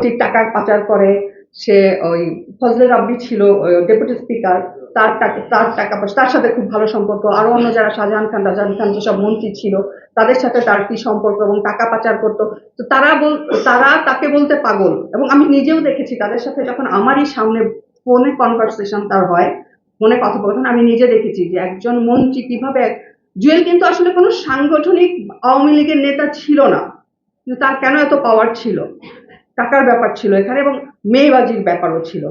কোটি টাকা পাচার করে, সে ওই ফজলে রাব্বি ছিল ডেপুটি স্পিকার, তার টাকা তার টাকা তার সাথে খুব ভালো সম্পর্ক। আরও অন্য যারা শাহজাহান খান, রাজাহান খান যেসব মন্ত্রী ছিল, তাদের সাথে তার কি সম্পর্ক এবং টাকা পাচার করতো। তো তারা বল, তারা তাকে বলতে পাগল। এবং আমি নিজেও দেখেছি তাদের সাথে যখন আমারই সামনে ফোনে কনভারসেশন তার হয়, ফোনে কথোপকথন, আমি নিজে দেখেছি যে একজন মন্ত্রী কীভাবে জুয়েল কিন্তু আসলে কোনো সাংগঠনিক আওয়ামী লীগের নেতা ছিল না। কিন্তু তার কেন এত পাওয়ার ছিল? টাকার ব্যাপার ছিল এখানে এবং মেয়েবাজির ব্যাপারও ছিল।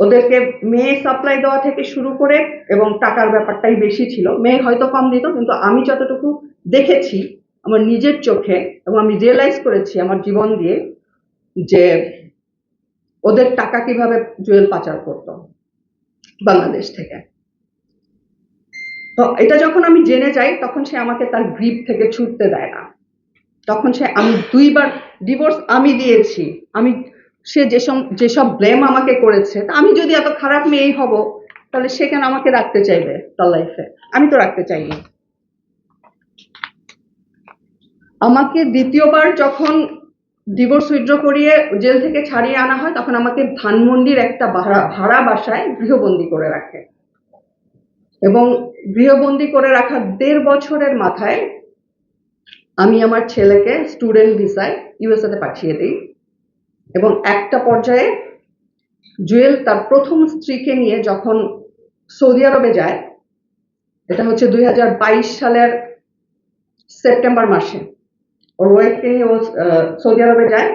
ওদেরকে মেয়ে সাপ্লাই দেওয়া থেকে শুরু করে এবং টাকার ব্যাপারটাই বেশি ছিল। মেয়ে হয়তো কম দিত, কিন্তু আমি যতটুকু দেখেছি আমার নিজের চোখে এবং আমি রিয়েলাইজ করেছি আমার জীবন দিয়ে যে ওদের টাকা কীভাবে জুয়েল পাচার করতো বাংলাদেশ থেকে। তো এটা যখন আমি জেনে যাই, তখন সে আমাকে তার গ্রিপ থেকে ছুটতে দেয় না। তখন সে আমি দুইবার ডিভোর্স আমি দিয়েছি। আমি, সে যেসব যেসব ব্লেম আমাকে করেছে, তা আমি যদি এত খারাপ মেয়েই হব, তাহলে সে কেন আমাকে রাখতে চাইবে তার লাইফে আমি তো রাখতে চাইনি। আমাকে দ্বিতীয়বার যখন ডিভোর্স উইথড্র করিয়ে জেল থেকে ছাড়িয়ে আনা হয়, তখন আমাকে ধানমন্ডির একটা ভাড়া ভাড়া বাসায় গৃহবন্দী করে রাখে। এবং গৃহবন্দী করে রাখা দেড় বছরের মাথায় আমি আমার ছেলেকে স্টুডেন্ট ভিসায় ইউএসএতে পাঠিয়ে দিই এবং একটা পর্যায়ে জুয়েল তার প্রথম স্ত্রীকে নিয়ে যখন সৌদি আরবে যায়, এটা হচ্ছে দুই হাজার বাইশ সালের সেপ্টেম্বর মাসে, ওর ওয়াইফকে নিয়ে ও সৌদি আরবে যায়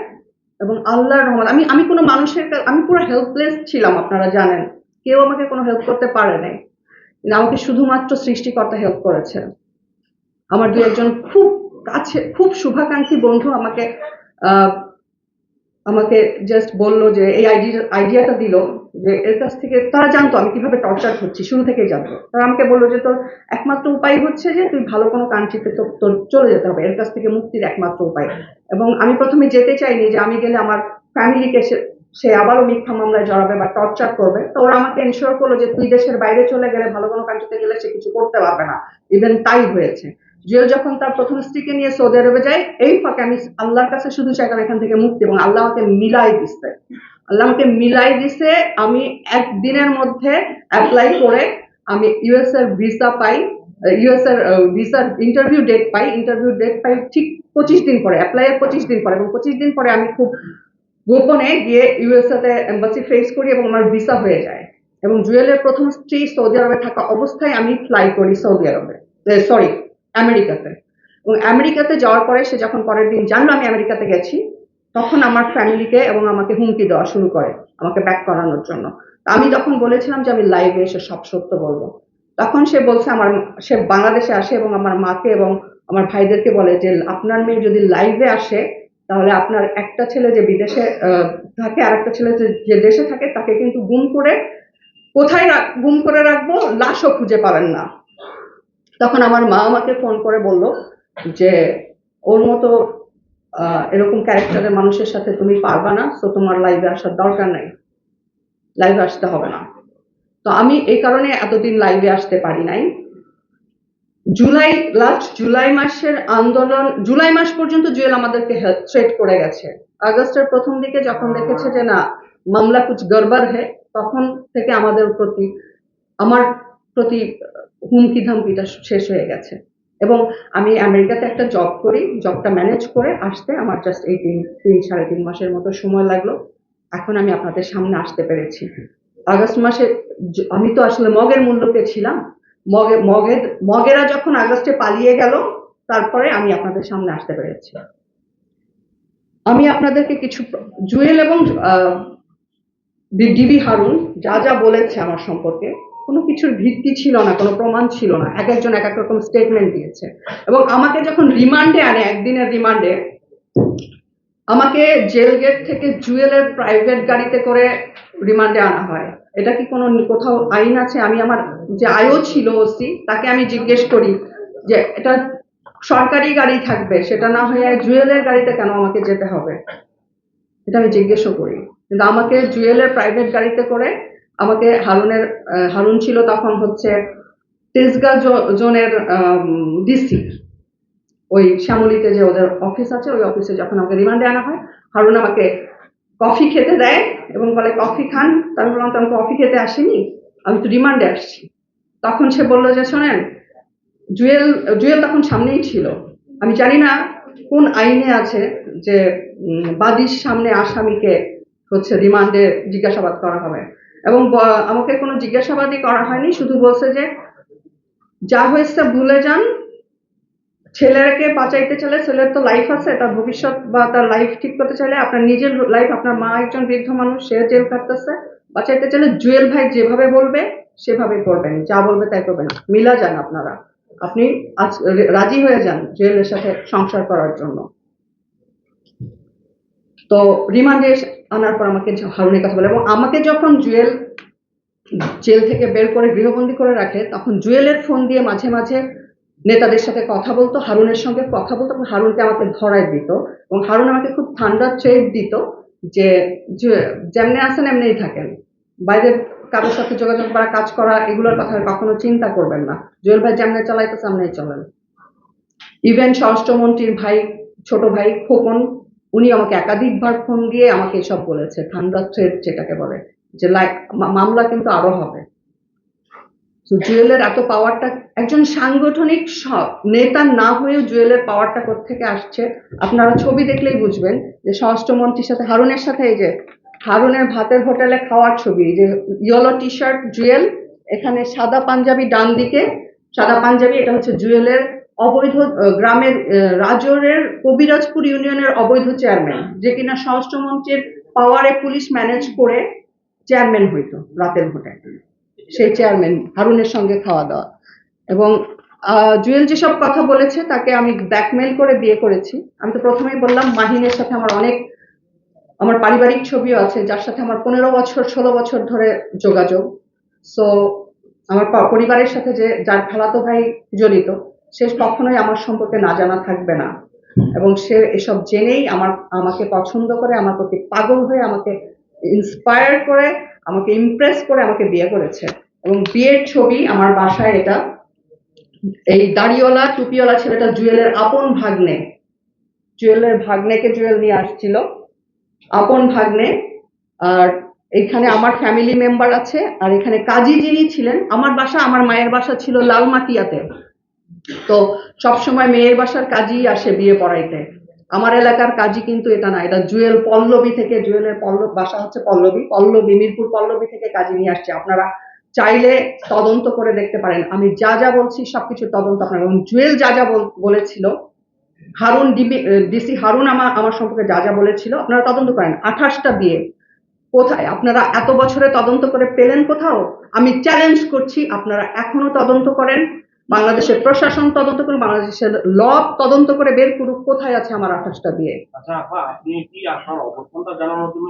এবং আল্লাহর রহমান আমি আমি কোনো মানুষের আমি পুরো হেল্পলেস ছিলাম, আপনারা জানেন। কেউ আমাকে কোনো হেল্প করতে পারে নাই। আমাকে শুধুমাত্র সৃষ্টিকর্তা হেল্প করেছে আমার দু একজন খুব কাছে খুব শুভাকাঙ্ক্ষী বন্ধু আমাকে আমাকে জাস্ট বলল যে এই আইডিয়া আইডিয়াটা দিল যে এর কাছ থেকে তারা জানতো আমি কীভাবে টর্চার করছি শুরু থেকেই জানতো। তারা আমাকে বলল যে তোর একমাত্র উপায় হচ্ছে যে তুই ভালো কোনো কান্ট্রিতে তোর চলে যেতে হবে, এর কাছ থেকে মুক্তির একমাত্র উপায়। এবং আমি প্রথমে যেতে চাইনি যে আমি গেলে আমার ফ্যামিলিকে সে আবারও মিথ্যা মামলায় জড়াবে বা টর্চার করবে। তো ওরা আমাকে এনশিওর করল যে তুই দেশের বাইরে চলে গেলে ভালো কোনো কান্ট্রিতে গেলে সে কিছু করতে পারবে না। ইভেন তাই হয়েছে। জিও যখন তার প্রথম স্ত্রীকে নিয়ে সৌদি আরবে যায়, এই ফাঁকে আমি আল্লাহর কাছে শুধু চাইতাম এখান থেকে মুক্তি এবং আল্লাহ আমাকে মিলাই দিচ্ছে আল্লাহ আমাকে মিলাই দিছে, আমি একদিনের মধ্যে অ্যাপ্লাই করে আমি ইউএস এর ভিসা পাই ইউএস এর ভিসার ইন্টারভিউ ডেট পাই ইন্টারভিউ ডেট পাই ঠিক পঁচিশ দিন পরে অ্যাপ্লাই এর পঁচিশ দিন পরে এবং পঁচিশ দিন পরে আমি খুব গোপনে গিয়ে ইউএসএ তে এম্বাসি ফেস করি এবং আমার ভিসা হয়ে যায়। এবং জুয়েলের প্রথম স্ত্রী সৌদি আরবে থাকা অবস্থায় আমি ফ্লাই করি সৌদি আরবে সরি আমেরিকাতে। এবং আমেরিকাতে যাওয়ার পরে সে যখন পরের দিন জানলো আমি আমেরিকাতে গেছি, তখন আমার ফ্যামিলিকে এবং আমাকে হুমকি দেওয়া শুরু করে, আমাকে ব্যাক করানোর জন্য। আমি তখন বলেছিলাম যে আমি লাইভে এসে সব সত্য বলব। তখন সে বলছে আমার, সে বাংলাদেশে আসে এবং আমার মাকে এবং আমার ভাইদেরকে বলে যে, আপনার মেয়ে যদি লাইভে আসে, তাহলে আপনার একটা ছেলে যে বিদেশে থাকে আর একটা ছেলে যে দেশে থাকে, তাকে কিন্তু গুম করে, কোথায় গুম করে রাখব? লাশও খুঁজে পাবেন না। তখন আমার মা আমাকে ফোন করে বলল যে, ওর মতো এরকম ক্যারেক্টারের মানুষের সাথে তুমি পারবা না তো তোমার লাইভে আসার দরকার নাই। লাইভে আসতে হবে না। তো আমি এই কারণে এতদিন লাইভে আসতে পারি নাই। জুলাই লাস্ট জুলাই মাসের আন্দোলন, জুলাই মাস পর্যন্ত জুয়েল আমাদেরকে হেল্প থ্রেট করে গেছে। আগস্টের প্রথম দিকে যখন দেখেছে যে, না, মামলা কুছ গড়বড় হে, তখন থেকে আমাদের প্রতি, আমার প্রতি হুমকি ধামকিটা শেষ হয়ে গেছে। এবং আমি আমেরিকাতে একটা জব করি জবটা ম্যানেজ করে আসতে আমার জাস্ট এই তিন তিন সাড়ে তিন মাসের মতো সময় লাগল। এখন আমি আপনাদের সামনে আসতে পেরেছি। আগস্ট মাসে আমি তো আসলে মগের মূল্যতে ছিলাম। মগে, মগের, মগেরা যখন আগস্টে পালিয়ে গেল, তারপরে আমি আপনাদের সামনে আসতে পেরেছি। আমি আপনাদেরকে কিছু জুয়েল এবং ডিবি হারুন যা যা বলেছে আমার সম্পর্কে কোনো কিছুর ভিত্তি ছিল না, কোনো প্রমাণ ছিল না। এক একজন এক এক রকম স্টেটমেন্ট দিয়েছে। এবং আমাকে যখন রিমান্ডে আনে, একদিনের রিমান্ডে, আমাকে জেল গেট থেকে জুয়েলের প্রাইভেট গাড়িতে করে রিমান্ডে আনা হয়। এটা কি কোনো কোথাও আইন আছে? আমি আমার যে আয়ও ছিল ওসি তাকে আমি জিজ্ঞেস করি যে, এটা সরকারি গাড়ি থাকবে, সেটা না হয়ে জুয়েলের গাড়িতে কেন আমাকে যেতে হবে? এটা আমি জিজ্ঞেসও করি। কিন্তু আমাকে জুয়েলের প্রাইভেট গাড়িতে করে আমাকে হারুনের হারুন ছিল তখন হচ্ছে তেজগা জোনের ডিসি ওই শ্যামলীতে যে ওদের অফিস আছে, ওই অফিসে যখন আমাকে রিমান্ডে আনা হয়, হারুন আমাকে কফি খেতে দেয় এবং বলে কফি খান? তা আমি বললাম, তো আমি কফি খেতে আসিনি, আমি তো রিমান্ডে আসছি। তখন সে বলল যে, শোনেন, জুয়েল জুয়েল তখন সামনেই ছিল। আমি জানি না কোন আইনে আছে যে বাদীর সামনে আসামিকে হচ্ছে রিমান্ডে জিজ্ঞাসাবাদ করা হবে। এবং আমাকে কোনো জিজ্ঞাসাবাদই করা হয়নি, শুধু বলছে যে, যা হয়েছে ভুলে যান, ছেলেকে বাঁচাইতে চাইলে ছেলের তো লাইফ আছে, তার ভবিষ্যৎ বা তার লাইফ ঠিক করতে চাইলে আপনার নিজের লাইফ আপনার মা একজন বৃদ্ধ মানুষ, সে জেল কাটতেছে বাঁচাইতে চাইলে জুয়েল ভাই যেভাবে বলবে, সেভাবে করবেন, যা বলবে তাই করবেন, মিলা যান আপনারা, আপনি আজ রাজি হয়ে যান জুয়েলের সাথে সংসার করার জন্য। তো রিমান্ডে আনার পর আমাকে হারুনের কথা বলে, এবং আমাকে যখন জুয়েল জেল থেকে বের করে গৃহবন্দী করে রাখে, তখন জুয়েলের ফোন দিয়ে মাঝে মাঝে নেতাদের সাথে কথা বলতো, হারুনের সঙ্গে কথা বলতো হারুনকে আমাকে ধরায় দিত, এবং হারুন আমাকে খুব ঠান্ডা ট্রেড দিত যে যেমনি আসেন এমনিই থাকেন। বাইরে কারোর সাথে যোগাযোগ করা কাজ করা, এগুলোর কথা কখনো চিন্তা করবেন না। জুয়েল ভাই যেমনি চালাইতেছে সামনেই চলেন ইভেন স্বরাষ্ট্রমন্ত্রীর ভাই, ছোট ভাই খোকন উনি আমাকে একাধিকবার ফোন দিয়ে আমাকে এসব বলেছে ঠান্ডা থ্রেড যেটাকে বলে, যে লাই- মা- মামলা কিন্তু আরও হবে। তো জুয়েলের এত পাওয়ারটা একজন সাংগঠনিক স- নেতা না হয়েও জুয়েলের পাওয়ারটা থেকে আসছে, আপনারা ছবি দেখলেই বুঝবেন যে স্বরাষ্ট্রমন্ত্রীর সাথে, হারুনের সাথে এই যে, হারুনের ভাতের হোটেলে খাওয়ার ছবি যে ইয়েলো টি শার্ট জুয়েল এখানে সাদা পাঞ্জাবি ডান দিকে, সাদা পাঞ্জাবি, এটা হচ্ছে জুয়েলের অবৈধ গ্রামের রাজরের কবিরাজপুর ইউনিয়নের অবৈধ চেয়ারম্যান, যে কিনা স্বরাষ্ট্রমন্ত্রীর পাওয়ারে পুলিশ ম্যানেজ করে চেয়ারম্যান হইতো রাতের ভোটে সেই চেয়ারম্যান হারুনের সঙ্গে খাওয়া দাওয়া। এবং জুয়েল যেসব কথা বলেছে তাকে আমি ব্ল্যাকমেল করে বিয়ে করেছি। আমি তো প্রথমেই বললাম, মাহিনের সাথে আমার অনেক, আমার পারিবারিক ছবিও আছে, যার সাথে আমার পনেরো বছর, ষোলো বছর ধরে যোগাযোগ। সো আমার পরিবারের সাথে যে, যার খালাতো ভাই জড়িত সে কখনোই আমার সম্পর্কে না জানা থাকবে না। এবং সে এসব জেনেই আমার আমাকে পছন্দ করে আমার প্রতি পাগল হয়ে আমাকে ইন্সপায়ার করে আমাকে ইমপ্রেস করে আমাকে বিয়ে করেছে। এবং বিয়ের ছবি আমার বাসায় এটা এই দাড়িওয়ালা টুপিওয়ালা ছেলেটা জুয়েলের আপন ভাগ্নে জুয়েলের ভাগ্নেকে জুয়েল নিয়ে আসছিল। আপন ভাগ্নে আর এখানে আমার ফ্যামিলি মেম্বার আছে আর এখানে কাজী যিনি ছিলেন আমার বাসা আমার মায়ের বাসা ছিল লালমাটিয়াতে। তো সবসময় মেয়ের বাসার কাজই আসে বিয়ে পড়াইতে। আমার এলাকার কাজী কিন্তু এটা না, এটা জুয়েল পল্লবী থেকে, জুয়েলের পল্লব, বাসা হচ্ছে পল্লবী পল্লবী মিরপুর পল্লবী থেকে কাজী নিয়ে আসছে। আপনারা চাইলে তদন্ত করে দেখতে পারেন। আমি যা যা বলছি সবকিছু তদন্ত আপনারা এবং জুয়েল যা যা বল- বলেছিল, হারুন ডিবি ডিসি হারুন আমার আমার সম্পর্কে যা যা বলেছিল, আপনারা তদন্ত করেন। আঠাশটা বিয়ে। কোথায়? আপনারা এত বছরে তদন্ত করে পেলেন কোথাও? আমি চ্যালেঞ্জ করছি, আপনারা এখনও তদন্ত করেন। বাংলাদেশের প্রশাসন তদন্ত করুন বাংলাদেশের ল তদন্ত করে বের করুক, কোথায় আছে আমার আঠাশটা দিয়ে আচ্ছা আপা, আপনি কি আপনার অবস্থানটা জানানোর জন্য